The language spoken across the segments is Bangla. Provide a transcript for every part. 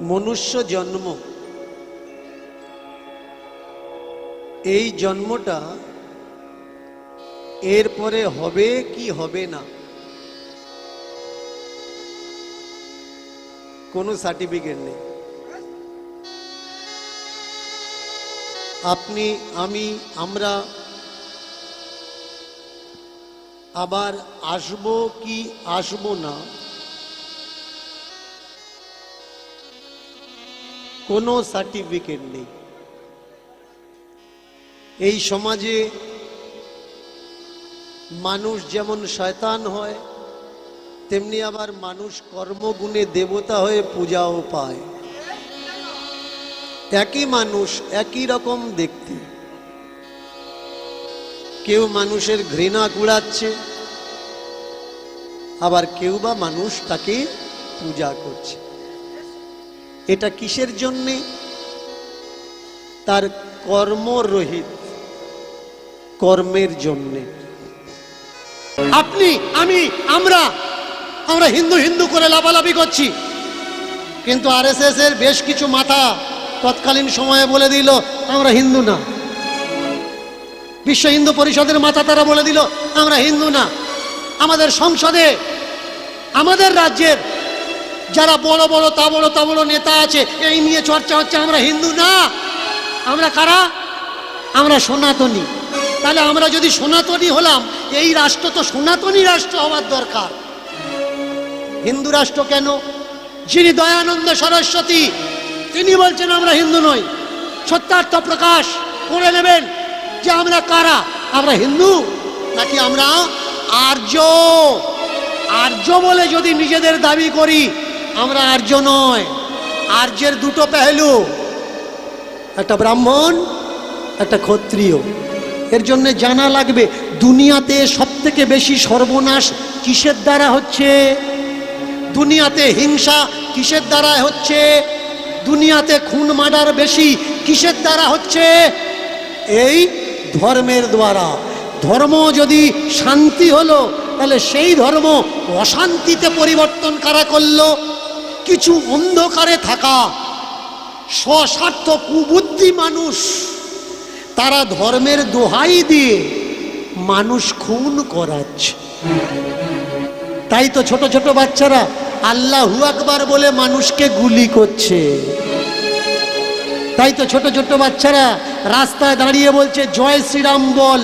মনুষ্য জন্ম। এই জন্মটা এরপরে হবে কি হবে না? কোনো সার্টিফিকেট নেই। আপনি, আমি, আমরা আবার আসব কি আসব না কোনো সার্টিফিকেট নেই। এই সমাজে মানুষ যেমন শয়তান হয়, তেমনি আবার মানুষ কর্মগুণে দেবতা হয়ে পূজাও পায়। একই মানুষ একই রকম দেখতে। কেউ মানুষের ঘৃণা কুড়াচ্ছে, আবার কেউ বা মানুষ তাকে পূজা করছে। এটা কিসের জন্যে? তার কর্মরহিত। কর্মের জন্যে। আপনি, আমি, আমরা আমরা হিন্দু হিন্দু করে লাফালাফি করছি। কিন্তু আরএসএস এর বেশ কিছু মাথা তৎকালীন সময়ে বলে দিল, আমরা হিন্দু না। বিশ্ব হিন্দু পরিষদের মাথা তারা বলে দিল, আমরা হিন্দু না। আমাদের সংসদে, আমাদের রাজ্যের যারা বড় বড় তা বড় তা বড় নেতা আছে, এই নিয়ে চর্চা হচ্ছে, আমরা হিন্দু না। আমরা কারা? আমরা সনাতনী। তাহলে আমরা যদি সনাতনী হলাম, এই রাষ্ট্র তো সনাতনী রাষ্ট্র হওয়ার দরকার। হিন্দু রাষ্ট্র কেন? যিনি দয়ানন্দ সরস্বতী, তিনি বলছেন আমরা হিন্দু নই। সত্যার্থ প্রকাশ করে নেবেন যে আমরা কারা? আমরা হিন্দু? নাকি আমরা আর্য? আর্য বলে যদি নিজেদের দাবি করি আমরা আর্য নয়। আর্যের দুটো পেহলু। একটা ব্রাহ্মণ, একটা ক্ষত্রিয়। এর জন্য জানা লাগবে, দুনিয়াতে সব থেকে বেশি সর্বনাশ কিসের দ্বারা হচ্ছে? দুনিয়াতে হিংসা কিসের দ্বারা হচ্ছে? দুনিয়াতে খুন মার্ডার বেশি কিসের দ্বারা হচ্ছে? এই ধর্মের দ্বারা। ধর্ম যদি শান্তি হলো, তাহলে সেই ধর্ম অশান্তিতে পরিবর্তন কারা করল? কিছু অন্ধকারে থাকা স্বস্বার্থ কুবুদ্ধি মানুষ, তারা ধর্মের দোহাই দিয়ে মানুষ খুন করাচ্ছে। তাই তো ছোট ছোট বাচ্চারা আল্লাহু আকবার বলে মানুষকে গুলি করছে। তাই তো ছোট ছোট বাচ্চারা রাস্তায় দাঁড়িয়ে বলছে, জয় শ্রীরাম বল,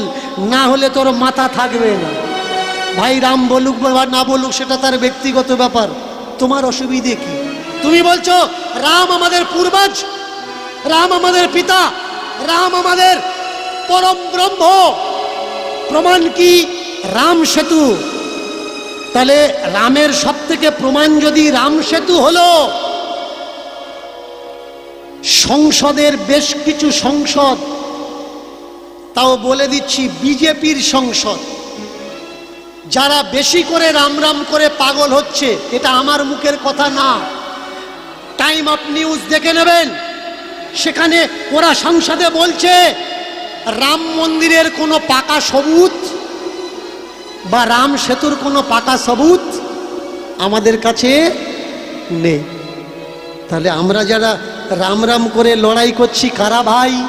না হলে তোর মাথা থাকবে না। ভাই, রাম বলুক বা না বলুক, সেটা তার ব্যক্তিগত ব্যাপার। তোমার অসুবিধে কি? তুমি বলছো, রাম আমাদের পূর্বজ, রাম আমাদের পিতা, রাম আমাদের পরম ব্রহ্ম। প্রমাণ কি? রাম সেতু। তাহলে রামের সব থেকে প্রমাণ যদি রাম সেতু হলো, সংসদের বেশ কিছু সংসদ, তাও বলে দিচ্ছি বিজেপির সংসদ। যারা বেশি করে রাম রাম করে পাগল হচ্ছে, এটা আমার মুখের কথা না। টাইম অফ নিউজ দেখে নেবেন। সেখানে ওরা সংসদে বলছে, রাম মন্দিরের কোনো পাকা সবুত বা রাম সেতুর কোনো পাকা সবুত আমাদের কাছে নেই। তাহলে আমরা যারা রাম রাম করে লড়াই করছি, কারা ভাই?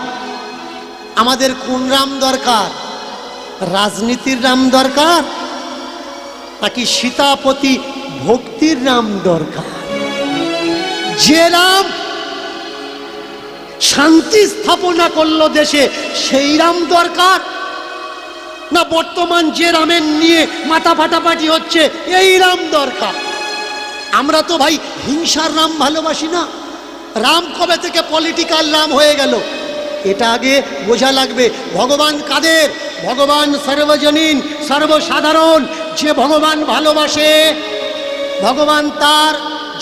আমাদের কোন রাম দরকার? রাজনীতির রাম দরকার? নাকি সীতাপতি ভক্তির নাম দরকার। যে রাম শান্তি স্থাপনা করল দেশে, সেই রাম দরকার? না বর্তমান যে রামের নিয়ে মাথা ফাটাফাটি হচ্ছে, এই রাম দরকার? আমরা তো ভাই হিংসার রাম ভালোবাসি না। রাম কবে থেকে পলিটিক্যাল রাম হয়ে গেল? এটা আগে বোঝা লাগবে। ভগবান কাদের? ভগবান সর্বজনীন, সর্বসাধারণ যে ভগবান ভালোবাসে, ভগবান তার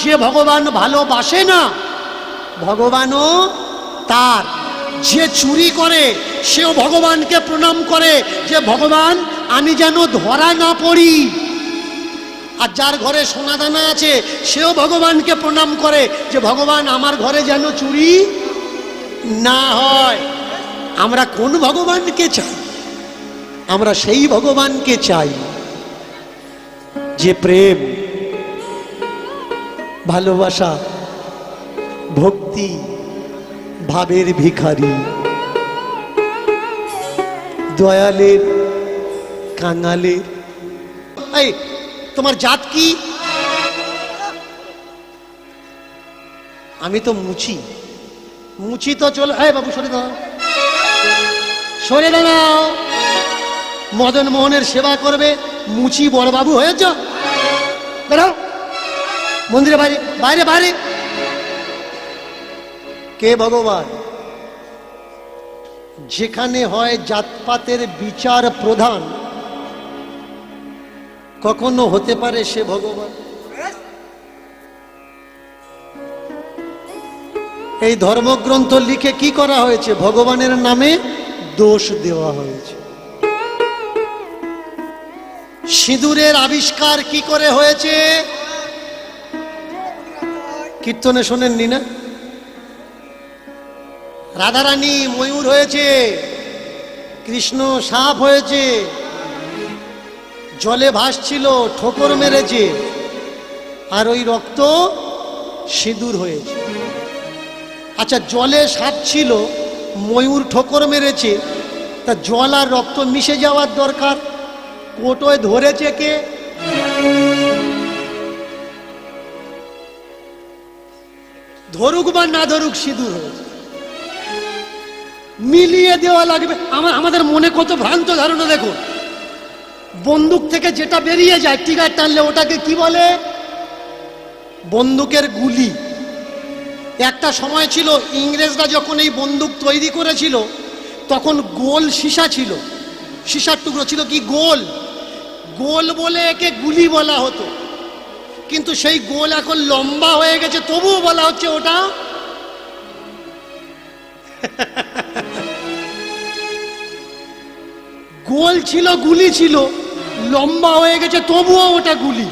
যে ভগবান ভালোবাসে না, ভগবানও তার। যে চুরি করে, সেও ভগবানকে প্রণাম করে যে, ভগবান, আমি যেন ধরা না পড়ি। আর যার ঘরে সোনাদানা আছে, সেও ভগবানকে প্রণাম করে যে, ভগবান, আমার ঘরে যেন চুরি না হয়। আমরা কোন ভগবানকে চাই? আমরা সেই ভগবানকে চাই। যে প্রেম, ভালোবাসা, ভক্তি, ভাবের ভিখারি। দয়ালের, কাঙালের। তোমার জাত কি? আমি তো মুছি মুছি তো চলে, এই বাবু, সরে দাও। সরে দাঁড়াও মদন মোহনের সেবা করবে মুচি বড়বাবু, হয়েছ? বেরো। মন্দিরে বাইরে বাইরে বাইরে। কে ভগবান? যেখানে হয় জাতপাতের বিচার প্রধান, কখনো হতে পারে সে ভগবান। এই ধর্মগ্রন্থ লিখে কি করা হয়েছে? ভগবানের নামে দোষ দেওয়া হয়েছে। সিঁদুরের আবিষ্কার কি করে হয়েছে? কীর্তনে শোনেননি না? রাধারানী ময়ূর হয়েছে, কৃষ্ণ সাপ হয়েছে, জলে ভাসছিল, ঠোকর মেরেছে, আর ওই রক্ত সিঁদুর হয়েছে। আচ্ছা জলে সাপ ছিল ময়ূর ঠোকর মেরেছে, তা জল আর রক্ত মিশে যাওয়ার দরকার? কোটোয় ধরেছে কে? ধরুক বা না ধরুক সিঁদুর মিলিয়ে দেওয়া লাগবে। আমার আমাদের মনে কত ভ্রান্ত ধারণা দেখুন। বন্দুক থেকে যেটা বেরিয়ে যায় টিকার টানলে ওটাকে কি বলে? বন্দুকের গুলি। একটা সময় ছিল, ইংরেজরা যখন এই বন্দুক তৈরি করেছিল, তখন গোল সীসা ছিল। সীসার টুকরো ছিল কি? গোল। গোল বলে একে গুলি বলা হতো। কিন্তু সেই গোল এখন লম্বা হয়ে গেছে, তবুও বলা হচ্ছে ওটা গোল ছিল, গুলি ছিল, লম্বা হয়ে গেছে, তবুও ওটা গুলি।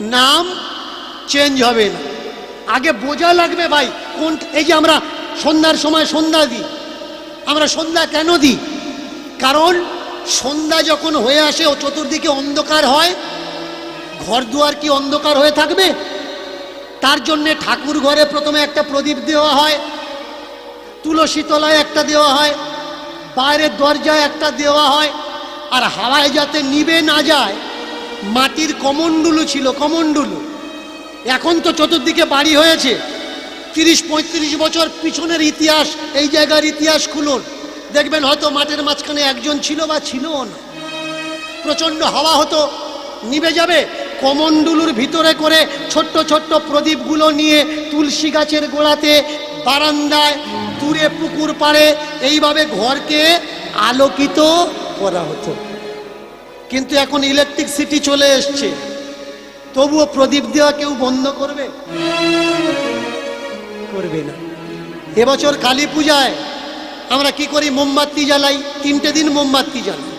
নাম চেঞ্জ হবে না। আগে বোঝা লাগবে ভাই, কোন এই যে আমরা সন্ধ্যার সময় সন্ধ্যা দিই। আমরা সন্ধ্যা কেন দিই? কারণ সন্ধ্যা যখন হয়ে আসে, ও চতুর্দিকে অন্ধকার হয়। ঘর দুয়ার কি অন্ধকার হয়ে থাকবে? তার জন্যে ঠাকুর ঘরে প্রথমে একটা প্রদীপ দেওয়া হয়, তুলসী তলায় একটা দেওয়া হয়, বাইরের দরজায় একটা দেওয়া হয়, আর হাওয়ায় যাতে নিবে না যায়, মাটির কমণ্ডুলু ছিল, কমণ্ডুলু। এখন তো চতুর্দিকে বাড়ি হয়েছে। তিরিশ পঁয়ত্রিশ বছর পিছনের ইতিহাস, এই জায়গার ইতিহাস খুলুন। দেখবেন হয়তো মাঠের মাঝখানে একজন ছিল বা ছিল না। প্রচণ্ড হাওয়া হতো নিবে যাবে। কমণ্ডুলুর ভিতরে করে ছোট্ট ছোট্ট প্রদীপগুলো নিয়ে তুলসী গাছের গোড়াতে বারান্দায় দূরে পুকুর পাড়ে এইভাবে ঘরকে আলোকিত করা হতো। কিন্তু এখন ইলেকট্রিক সিটি চলে এসছে। তবুও প্রদীপ দেওয়া কেউ বন্ধ করবে? করবে না। এবছর কালী পূজায় আমরা কি করি? মোমবাতি জ্বালাই। তিনটে দিন মোমবাতি জ্বালাই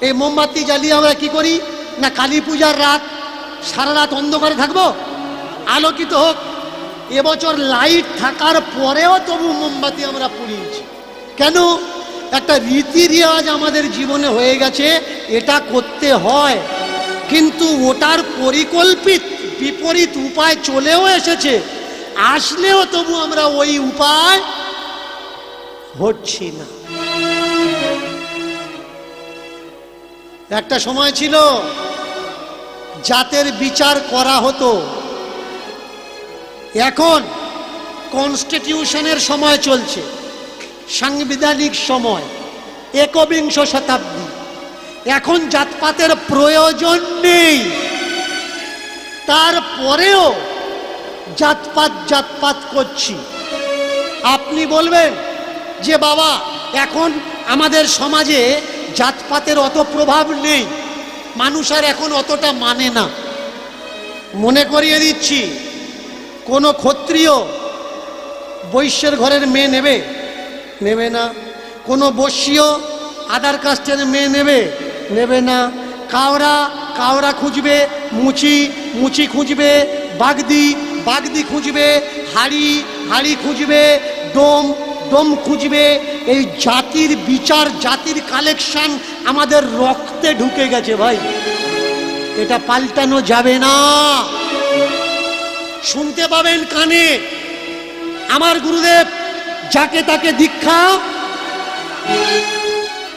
এই মোমবাতি জ্বালিয়ে আমরা কি করি? না, কালী পূজার রাত, সারা রাত অন্ধকারে থাকব? আলোকিত হোক। এবছর লাইট থাকার পরেও তবু মোমবাতি আমরা পুড়িয়েছি। কেন? একটা রীতি রেওয়াজ আমাদের জীবনে হয়ে গেছে, এটা করতে হয়। কিন্তু ওটার পরিকল্পিত বিপরীত উপায় চলেও এসেছে। আসলেও তবু আমরা ওই উপায় হচ্ছি না একটা সময় ছিল, জাতের বিচার করা হতো। এখন কনস্টিটিউশনের সময় চলছে, সাংবিধানিক সময়, একবিংশ শতাব্দী। এখন জাতপাতের প্রয়োজন নেই। তারপরেও জাতপাত জাতপাত করছি। আপনি বলবেন যে বাবা, এখন আমাদের সমাজে জাতপাতের অত প্রভাব নেই। মানুষ আর এখন অতটা মানে না। মনে করিয়ে দিচ্ছি, কোনো ক্ষত্রিয় বৈশ্যের ঘরের মেয়ে নেবে? নেবে না। কোনো বস্যীয় আধার কাস্টের মেয়ে নেবে? নেবে না। কাওরা কাওরা খুঁজবে, মুচি মুচি খুঁজবে, বাগদি বাগদি খুঁজবে, হাড়ি হাড়ি খুঁজবে, ডোম ডোম খুঁজবে এই জাতির বিচার, জাতির কালেকশন আমাদের রক্তে ঢুকে গেছে ভাই। এটা পাল্টানো যাবে না। শুনতে পাবেন কানে। আমার গুরুদেব যাকে তাকে দীক্ষা,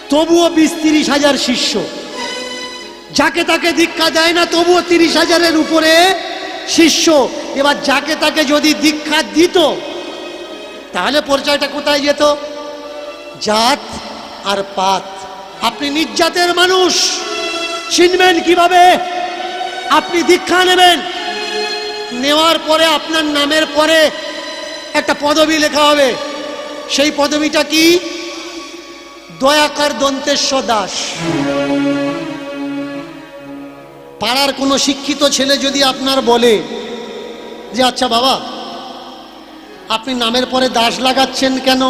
তবুও বিশ তিরিশ হাজার শিষ্য। যাকে তাকে দীক্ষা দেয় না, তবুও তিরিশ হাজারের উপরে শিষ্য। এবার যাকে তাকে যদি দীক্ষা দিত তাহলে পরিচয়টা কোথায় যেত? জাত আর পাত। আপনি নির্যাতের মানুষ। চিনবেন কীভাবে? আপনি দীক্ষা নেবেন। নেওয়ার পরে আপনার নামের পরে একটা পদবি লেখা হবে। সেই পদবিটা কি? দয়াকার দন্তেশ্ব দাস। পাড়ার কোনো শিক্ষিত ছেলে যদি আপনার বলে যে আচ্ছা বাবা আপনি নামের পরে দাস লাগাচ্ছেন কেন?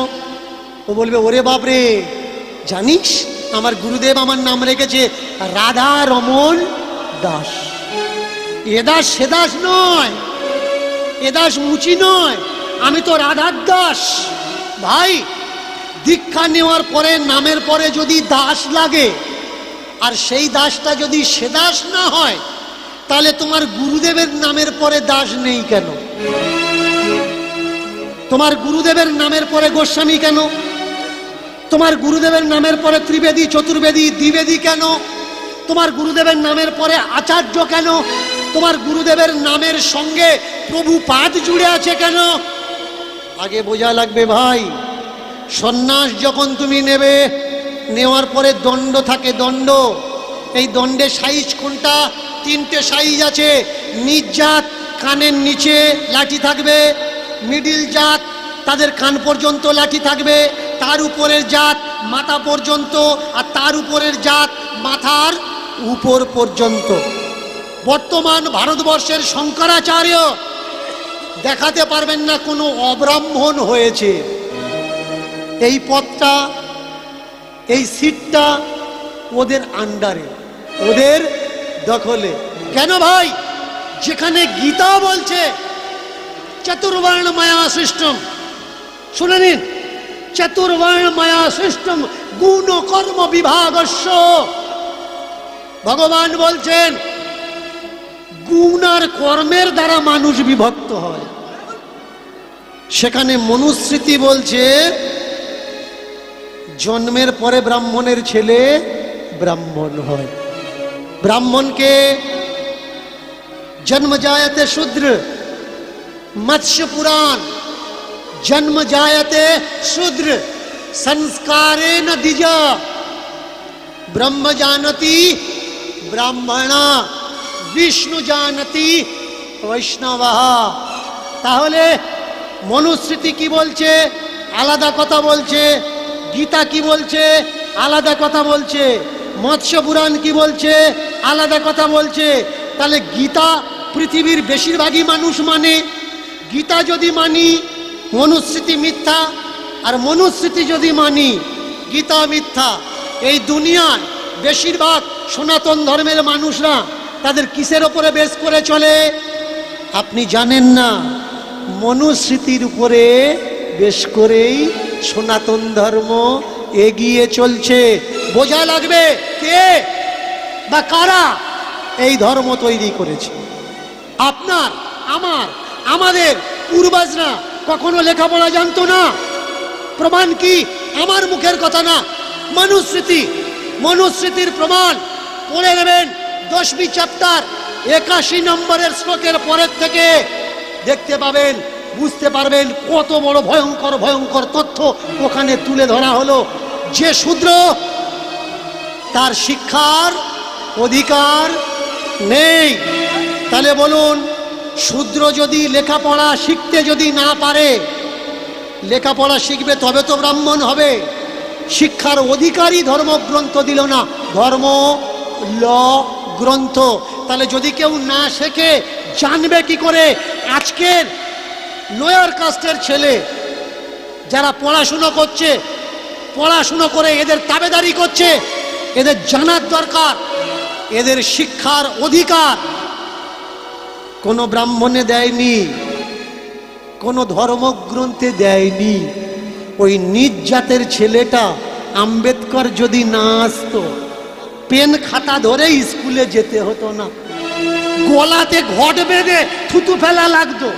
ও বলবে, ওরে বাবরে জানিস, আমার গুরুদেব আমার নাম রেখেছে রাধা রমন দাস। এ দাস, সে দাস নয়, এ দাস মুচি নয়, আমি তো রাধার দাস। ভাই, দীক্ষা নেওয়ার পরে, নামের পরে যদি দাস লাগে, আর সেই দাসটা যদি সে দাস না হয়, তাহলে তোমার গুরুদেবের নামের পরে দাস নেই কেন? তোমার গুরুদেবের নামের পরে গোস্বামী কেন? তোমার গুরুদেবের নামের পরে ত্রিবেদী, চতুর্বেদী, দ্বিবেদী কেন? তোমার গুরুদেবের নামের পরে আচার্য কেন? তোমার গুরুদেবের নামের সঙ্গে প্রভু পাদ জুড়ে আছে কেন? আগে বোঝা লাগবে ভাই, সন্ন্যাস যখন তুমি নেবে, নেওয়ার পরে দণ্ড থাকে দণ্ড। এই দণ্ডের সাইজ কোনটা? তিনটে সাইজ আছে, নির্যাত কানের নিচে লাঠি থাকবে মিডিল জাত, তাদের কান পর্যন্ত লাঠি থাকবে, তার উপরের জাত মাথা পর্যন্ত আর তার উপরের জাত মাথার উপর পর্যন্ত। বর্তমান ভারতবর্ষের শঙ্করাচার্য দেখাতে পারবেন না কোনো অব্রাহ্মণ হয়েছে। এই পথটা, এই সিটটা ওদের আন্ডারে, ওদের দখলে। কেন ভাই? যেখানে গীতা বলছে চতুর্বর্ণ মায়া সিস্টেম শুনে নিন চতুর্বর্ণ মায়া সিস্টেম গুণ কর্ম বিভাগস্য ভগবান বলছেন গুণ আর কর্মের দ্বারা মানুষ বিভক্ত হয় সেখানে মনুস্মৃতি বলছে জন্মের পরে ব্রাহ্মণের ছেলে ব্রাহ্মণ হয় ব্রাহ্মণকে জন্ম জায়তে শূদ্র মৎস্য পুরাণ জন্ম জায়তে সংস্কারে ন দ্বিজ ব্রহ্ম জানতি ব্রাহ্মণা বিষ্ণু জানতি বৈষ্ণব তাহলে মনুস্মৃতি কি বলছে আলাদা কথা বলছে গীতা কি বলছে আলাদা কথা বলছে মৎস্য পুরাণ কি বলছে আলাদা কথা বলছে তাহলে গীতা পৃথিবীর বেশিরভাগই মানুষ মানে গীতা যদি মানি, মনুস্মৃতি মিথ্যা, আর মনুস্মৃতি যদি মানি, গীতা মিথ্যা। এই দুনিয়ার বেশিরভাগ সনাতন ধর্মের মানুষরা তাদের কিসের ওপরে বেশ করে চলে? আপনি জানেন না, মনুস্মৃতির উপরে বেশ করেই সনাতন ধর্ম এগিয়ে চলছে। বোঝা লাগবে কে বা কারা এই ধর্ম তৈরি করেছে? আপনার, আমার আমাদের পূর্বাজরা কখনো লেখাপড়া জানতো না। প্রমাণ কি? আমার মুখের কথা না। মনুস্মৃতি, মনুস্মৃতির প্রমাণ। পড়ে নেবেন দশমী চ্যাপ্টার একাশি নম্বরের শ্লোকের পরের থেকে। দেখতে পাবেন, বুঝতে পারবেন কত বড় ভয়ঙ্কর ভয়ঙ্কর তথ্য ওখানে তুলে ধরা হলো। যে শূদ্র, তার শিক্ষার অধিকার নেই। তাহলে বলুন শূদ্র যদি লেখাপড়া শিখতে যদি না পারে, লেখাপড়া শিখবে তবে তো ব্রাহ্মণ হবে। শিক্ষার অধিকারী ধর্মগ্রন্থ দিল না, ধর্ম, ল, গ্রন্থ। তাহলে যদি কেউ না শেখে, জানবে কি করে? আজকের লোয়ার কাস্টের ছেলে যারা পড়াশুনো করছে, পড়াশুনো করে এদের তাবেদারি করছে, এদের জানার দরকার, এদের শিক্ষার অধিকার। কোনো ব্রাহ্মণে দেয়নি, কোনো ধর্মগ্রন্থে দেয়নি। ওই নিজ জাতের ছেলেটা আম্বেদকর যদি না আসতো, পেন খাতা ধরে স্কুলে যেতে হতো না। গলাতে ঘট বেঁধে থুতু ফেলা লাগতো।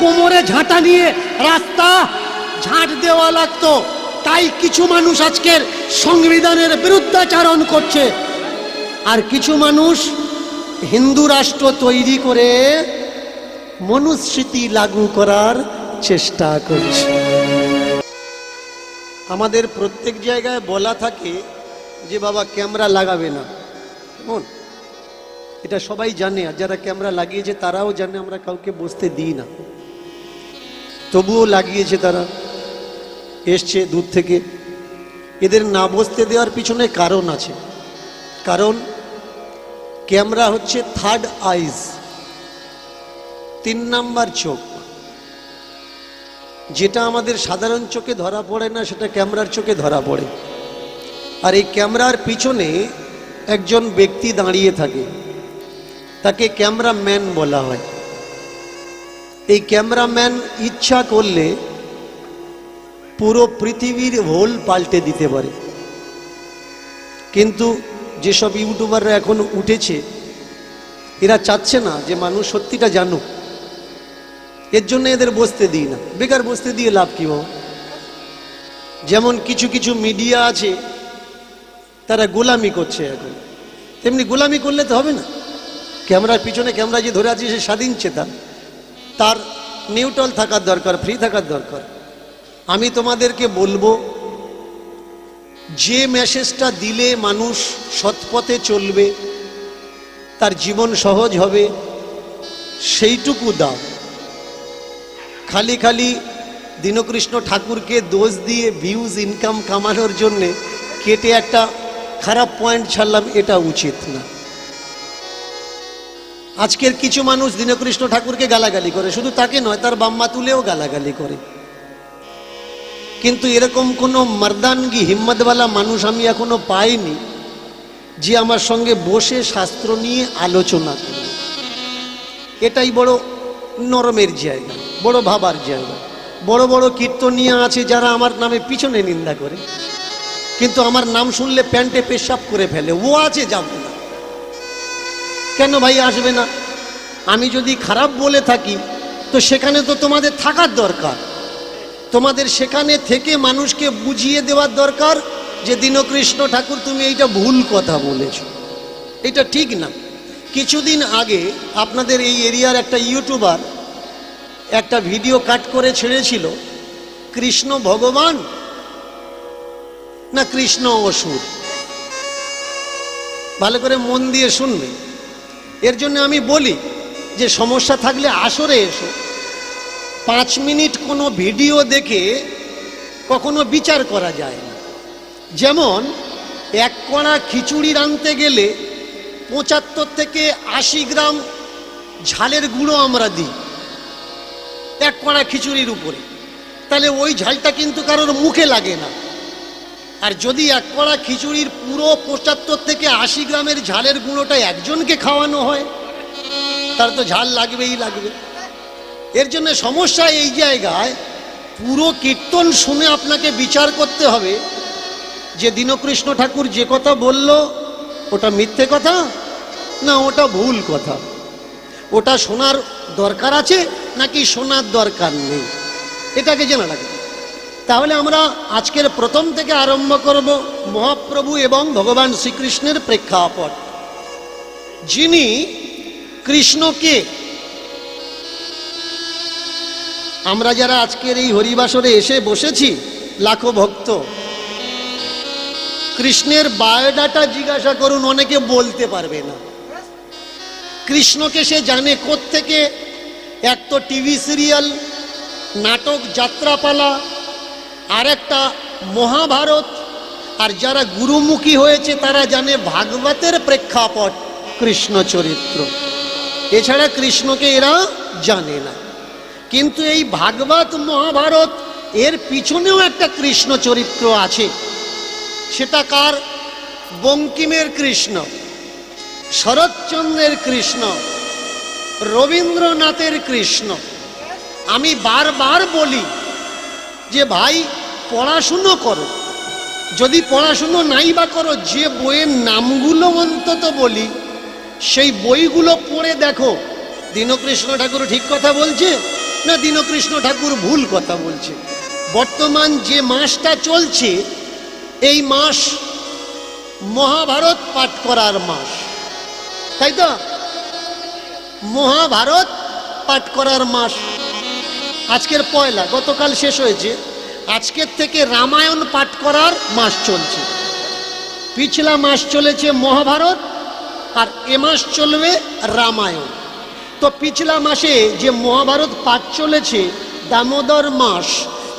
কোমরে ঝাঁটা নিয়ে রাস্তা ঝাঁট দেওয়া লাগতো। তাই কিছু মানুষ আজকের সংবিধানের বিরুদ্ধাচারণ করছে। আর কিছু মানুষ হিন্দু রাষ্ট্র তৈরি করে মনুস্মৃতি লাগু করার চেষ্টা করছে। আমাদের প্রত্যেক জায়গায় বলা থাকে যে বাবা ক্যামেরা লাগাবে না। কেমন? এটা সবাই জানে আর যারা ক্যামেরা লাগিয়েছে তারাও জানে, আমরা কাউকে বসতে দিই না। তবুও লাগিয়েছে তারা। এসছে দূর থেকে। এদের না বসতে দেওয়ার পিছনে কারণ আছে। কারণ ক্যামেরা হচ্ছে থার্ড আইজ তিন নাম্বার চোখ। যেটা আমাদের সাধারণ চোখে ধরা পড়ে না, সেটা ক্যামেরার চোখে ধরা পড়ে। আর এই ক্যামেরার পিছনে একজন ব্যক্তি দাঁড়িয়ে থাকে, তাকে ক্যামেরাম্যান বলা হয়। এই ক্যামেরাম্যান ইচ্ছা করলে পুরো পৃথিবীর হোল পাল্টে দিতে পারে। কিন্তু যেসব ইউটিউবাররা এখন উঠেছে, এরা চাচ্ছে না যে মানুষ সত্যিটা জানুক। এর জন্য এদের বসতে দিই না। বেকার বসতে দিয়ে লাভ কি বাবা? যেমন কিছু কিছু মিডিয়া আছে, তারা গোলামি করছে এখন। তেমনি গোলামি করলে তো হবে না। ক্যামেরার পিছনে ক্যামেরা যে ধরে আছে, সে স্বাধীন চেতা তার নিউট্রাল থাকার দরকার ফ্রি থাকার দরকার। আমি তোমাদেরকে বলব যে মেসেজটা দিলে মানুষ সৎপথে চলবে, তার জীবন সহজ হবে, সেইটুকু দাও। খালি খালি দীনকৃষ্ণ ঠাকুরকে দোষ দিয়ে ভিউজ ইনকাম কামানোর জন্যে কেটে একটা খারাপ পয়েন্ট ছাড়লাম, এটা উচিত না। আজকের কিছু মানুষ দীনকৃষ্ণ ঠাকুরকে গালাগালি করে, শুধু তাকে নয়, তার বাম্মা তুলেও গালাগালি করে। কিন্তু এরকম কোনো মর্দানগি হিম্মতওয়ালা মানুষ আমি এখনও পাইনি, যে আমার সঙ্গে বসে শাস্ত্র নিয়ে আলোচনা করে এটাই বড় নরমের জায়গা, বড় ভাবার জায়গা। বড় বড় কীর্তনিয়া আছে যারা আমার নামে পিছনে নিন্দা করে, কিন্তু আমার নাম শুনলে প্যান্টে পেশাব করে ফেলে, ও আছে যাব না। কেন ভাই আসবে না? আমি যদি খারাপ বলে থাকি, তো সেখানে তো তোমাদের থাকার দরকার। তোমাদের সেখানে থেকে মানুষকে বুঝিয়ে দেওয়ার দরকার যে দীনকৃষ্ণ ঠাকুর, তুমি এইটা ভুল কথা বলেছ। এটা ঠিক না। কিছুদিন আগে আপনাদের এই এরিয়ার একটা ইউটিউবার একটা ভিডিও কাট করে ছেড়েছিল, কৃষ্ণ ভগবান না কৃষ্ণ অসুর? ভালো করে মন দিয়ে শুনবে। এর জন্য আমি বলি যে সমস্যা থাকলে আসরে এসো। পাঁচ মিনিট কোনো ভিডিও দেখে কখনো বিচার করা যায় না। যেমন, এক কড়া খিচুড়ি রাঁধতে গেলে পঁচাত্তর থেকে আশি গ্রাম ঝালের গুঁড়ো আমরা দিই এক কড়া খিচুড়ির উপরে। তাহলে ওই ঝালটা কিন্তু কারোর মুখে লাগে না। আর যদি এক কড়া খিচুড়ির পুরো পঁচাত্তর থেকে আশি গ্রামের ঝালের গুঁড়োটা একজনকে খাওয়ানো হয় তার তো ঝাল লাগবেই লাগবে। এর জন্য সমস্যা এই জায়গায়, পুরো কীর্তন শুনে আপনাকে বিচার করতে হবে যে দীনকৃষ্ণ ঠাকুর যে কথা বলল, ওটা মিথ্যে কথা না ওটা ভুল কথা? ওটা শোনার দরকার আছে নাকি শোনার দরকার নেই? এটাকে জেনে রাখবে তাহলে আমরা আজকের প্রথম থেকে আরম্ভ করব মহাপ্রভু এবং ভগবান শ্রীকৃষ্ণের প্রেক্ষাপট। যিনি কৃষ্ণকে আমরা যারা আজকের এই হরিবাসরে এসে বসেছি, লাখো ভক্ত, কৃষ্ণের বায়োডাটা জিজ্ঞাসা করুন, অনেকে বলতে পারবে না। কৃষ্ণকে সে জানে থেকে এক তো টিভি সিরিয়াল, নাটক যাত্রাপালা আর একটা মহাভারত, আর যারা গুরুমুখী হয়েছে তারা জানে ভাগবতের প্রেক্ষাপট কৃষ্ণ চরিত্র এছাড়া কৃষ্ণকে এরা জানে না। কিন্তু এই ভাগবত মহাভারত, এর পিছনেও একটা কৃষ্ণ চরিত্র আছে। সেটা কার? বঙ্কিমের কৃষ্ণ, শরৎচন্দ্রের কৃষ্ণ, রবীন্দ্রনাথের কৃষ্ণ। আমি বারবার বলি যে, ভাই, পড়াশুনো করো। যদি পড়াশুনো নাই বা করো, যে বইয়ের নামগুলো অন্তত বলি, সেই বইগুলো পড়ে দেখো। দীনকৃষ্ণ ঠাকুর ঠিক কথা বলছে? না দীনকৃষ্ণ ঠাকুর ভুল কথা বলছে? বর্তমান যে মাসটা চলছে, এই মাস মহাভারত পাঠ করার মাস। তাই তো? মহাভারত পাঠ করার মাস। আজকের পয়লা, গতকাল শেষ হয়েছে। আজকের থেকে রামায়ণ পাঠ করার মাস চলছে। পিছলা মাস চলেছে মহাভারত, আর এ মাস চলবে রামায়ণ। তো পিছলা মাসে যে মহাভারত পাঠ চলেছে, দামোদর মাস,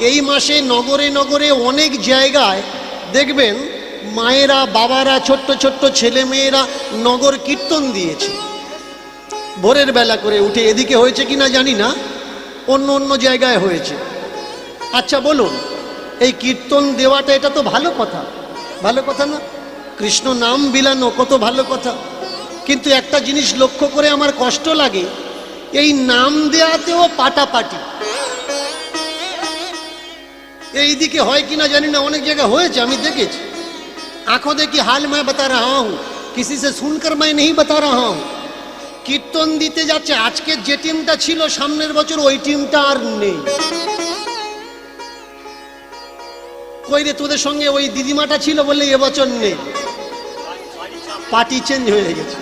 এই মাসে নগরে নগরে অনেক জায়গায় দেখবেন মায়েরা, বাবারা, ছোট্ট ছোট্ট ছেলে মেয়েরা নগর কীর্তন দিয়েছে। ভোরের বেলা করে উঠে এদিকে হয়েছে কিনা জানি না, অন্য অন্য জায়গায় হয়েছে। আচ্ছা বলুন, এই কীর্তন দেওয়াটা এটা তো ভালো কথা ভালো কথা না? কৃষ্ণ নাম বিলানো কত ভালো কথা। কিন্তু একটা জিনিস লক্ষ্য করে আমার কষ্ট লাগে এই নাম দেওয়াতেও পাটাপাটি এই দিকে হয় কিনা জানি না অনেক জায়গায় হয়েছে আমি দেখেছি आंखों देखी हाल मैं बता रहा हूं किसी से सुनकर मैं नहीं बता रहा हूं কীর্তন দিতে যাচ্ছে আজকে যে টিমটা ছিল সামনের বছর ওই টিমটা আর নেই কই রে তোদের সঙ্গে ওই দিদিমাটা ছিল বললে এবছর নেই পার্টি চেঞ্জ হয়ে গেছে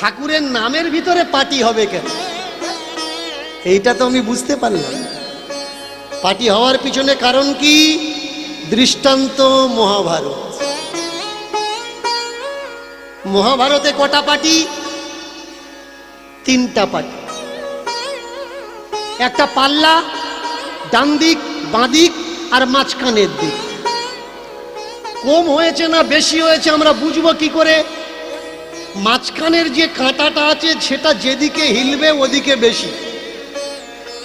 ঠাকুরের নামের ভিতরে পার্টি হবে কেন? এইটা তো আমি বুঝতে পারলাম। পার্টি হওয়ার পিছনে কারণ কি? দৃষ্টান্ত মহাভারত। মহাভারতে কটা পাটি তিনটা পাটি একটা পাল্লা, ডান দিক, বাঁ দিক আর মাঝখানের দিক। কম হয়েছে না বেশি হয়েছে আমরা বুঝব কি করে? মাঝখানের যে কাঁটাটা আছে, সেটা যেদিকে হিলবে ওদিকে বেশি।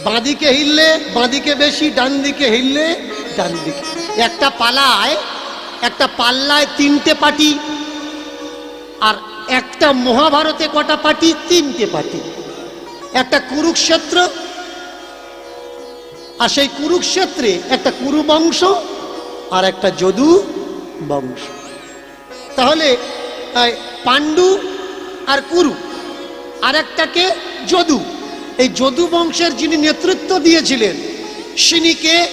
বাঁদিকে হিললে বাঁদিকে বেশি ডান দিকে হিললে ডান দিকে একটা পালায়, একটা পাল্লায় তিনটে পাটি, আর একটা মহাভারতে কটা পাটি, তিনটে পাটি। একটা কুরুক্ষেত্র, আর সেই কুরুক্ষেত্রে একটা কুরু বংশ আর একটা যদু বংশ তাহলে পাণ্ডু আর কুরু আর একটাকে যদু। এই যদু বংশের যিনি নেতৃত্ব দিয়েছিলেন, সিনিকে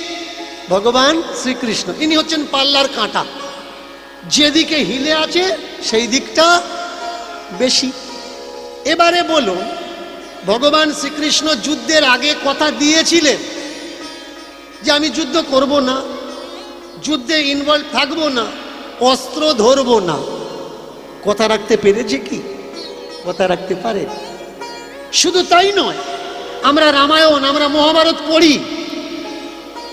ভগবান শ্রীকৃষ্ণ। ইনি হচ্ছেন পাল্লার কাঁটা। যেদিকে হিলে আছে, সেই দিকটা বেশি। এবারে বলুন, ভগবান শ্রীকৃষ্ণ যুদ্ধের আগে কথা দিয়েছিলেন যে আমি যুদ্ধ করব না, যুদ্ধে ইনভলভ থাকব না, অস্ত্র ধরবো না। কথা রাখতে পেরেছে কি? কথা রাখতে পারে? শুধু তাই নয়, আমরা রামায়ণ, আমরা মহাভারত পড়ি,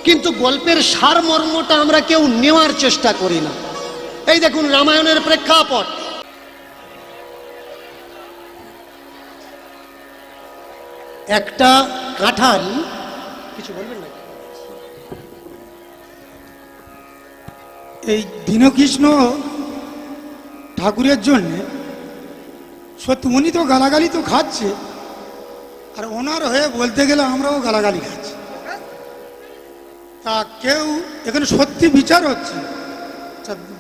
কিন্তু গল্পের সারমর্মটা আমরা কেউ নেওয়ার চেষ্টা করি না। এই দেখুন রামায়ণের প্রেক্ষাপট। একটা কাঁঠাল, কিছু বলবেন না এই দীনকৃষ্ণ ঠাকুরের জন্য সত্যি উনি তো গালাগালি তো খাচ্ছে। আর ওনার হয়ে বলতে গেলে আমরাও গালাগালি খাচ্ছি। তা কেউ এখানে সত্যি বিচার হচ্ছে।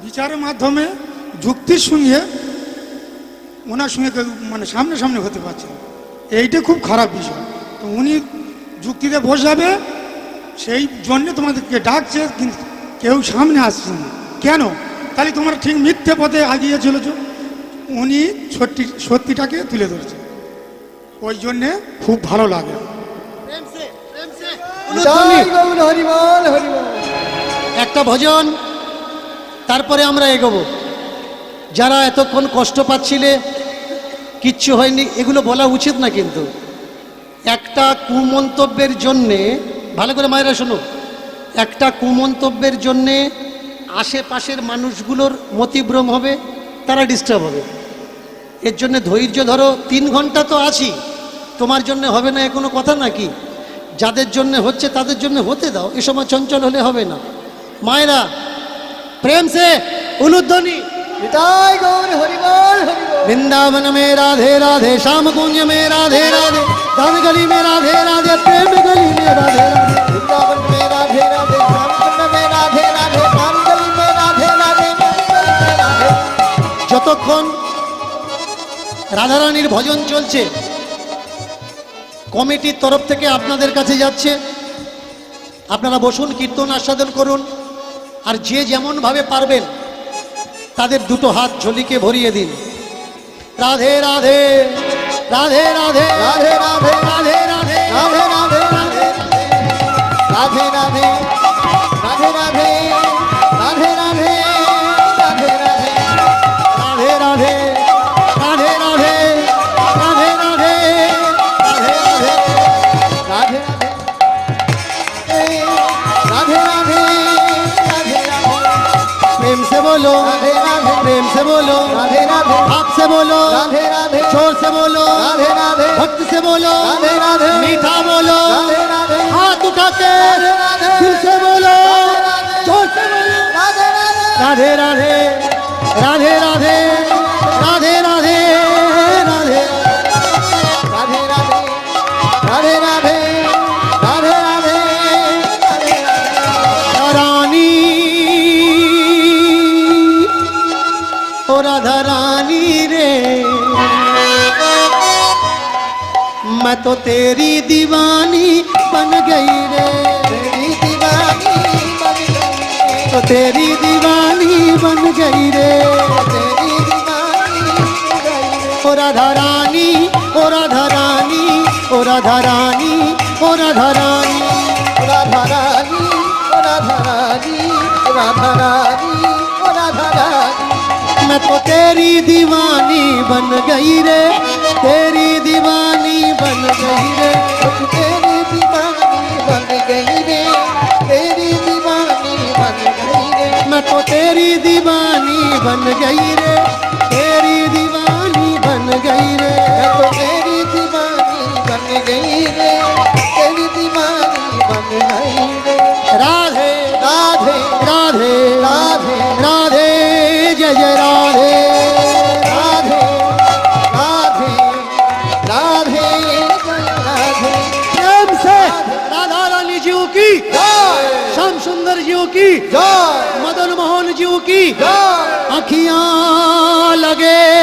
বিচারের মাধ্যমে যুক্তির সঙ্গে ওনার সঙ্গে মানে সামনে সামনে হতে পারছে এইটা খুব খারাপ বিষয়। তো উনি যুক্তিতে বসাবে সেই জন্য তোমাদেরকে ডাকছে, কিন্তু কেউ সামনে আসছে না। কেন? তাহলে তোমরা ঠিক মিথ্যে পথে আগিয়ে চলেছ। উনি সত্যি সত্যিটাকে তুলে ধরেছে। ওই জন্যে খুব ভালো লাগে। একটা ভজন তারপরে আমরা এগোবো। যারা এতক্ষণ কষ্ট পাচ্ছিলে কিচ্ছু হয়নি এগুলো বলা উচিত না কিন্তু। একটা কুমন্তব্যের জন্যে ভালো করে মায়েরা শোনো। একটা কুমন্তব্যের জন্যে আশেপাশের মানুষগুলোর মতিভ্রম হবে তারা ডিস্টার্ব হবে এর জন্য ধৈর্য ধরো তিন ঘন্টা তো আছি তোমার জন্য হবে না এ কোনো কথা নাকি যাদের জন্য হচ্ছে তাদের জন্য হতে দাও এ সময় চঞ্চল হলে হবে না মায়েরা প্রেম সে উলুধ্বনি জয় গৌর হরিবল হরিবল वृंदावन में राधे राधे श्याम कुंज में राधे राधे धन गली में राधे राधे प्रेम गली में राधे राधे वृंदावन में राधे राधे যতক্ষণ রাধারানীর ভজন চলছে কমিটির তরফ থেকে আপনাদের কাছে যাচ্ছে আপনারা বসুন কীর্তন আস্বাদন করুন আর যে যেমনভাবে পারবেন তাদের দুটো হাত ঝুলিকে ভরিয়ে দিন রাধে রাধে রাধে রাধে রাধে রাধে রাধে রাধে রাধে রাধে রাধে রাধে आपसे से बोलो राधे राधे शोर से बोलो राधे राधे भक्त से बोलो राधे मीठा बोलो राधे हाथ उठा के दिल से बोलो से बोलो राधे राधे राधे राधे राधे राधे राधे मैं तो तेरी दीवानी बन गई रे। तेरी दीवानी बन गई तो तेरी दीवानी बन गई रे। तेरी दीवानी ओ राधा रानी, ओ राधा रानी, ओ राधा रानी, ओ राधा रानी। राधा रानी राधा रानी राधा रानी राधा रानी। मैं तो तेरी दीवानी बन गई रे। तेरी गई रे तेरी दीवानी बन गई रे तेरी दीवानी बन गई रे मैं तो तेरी दीवानी बन गई रे, तेरी दीवानी बन गई रे। मैं तो तेरी दीवानी बन गई रे, तेरी दीवानी बन गई रे। राधे राधे राधे राधे राधे जय राधे। की। जय। मदन मोहन जी की। जय। अखियाँ लगे।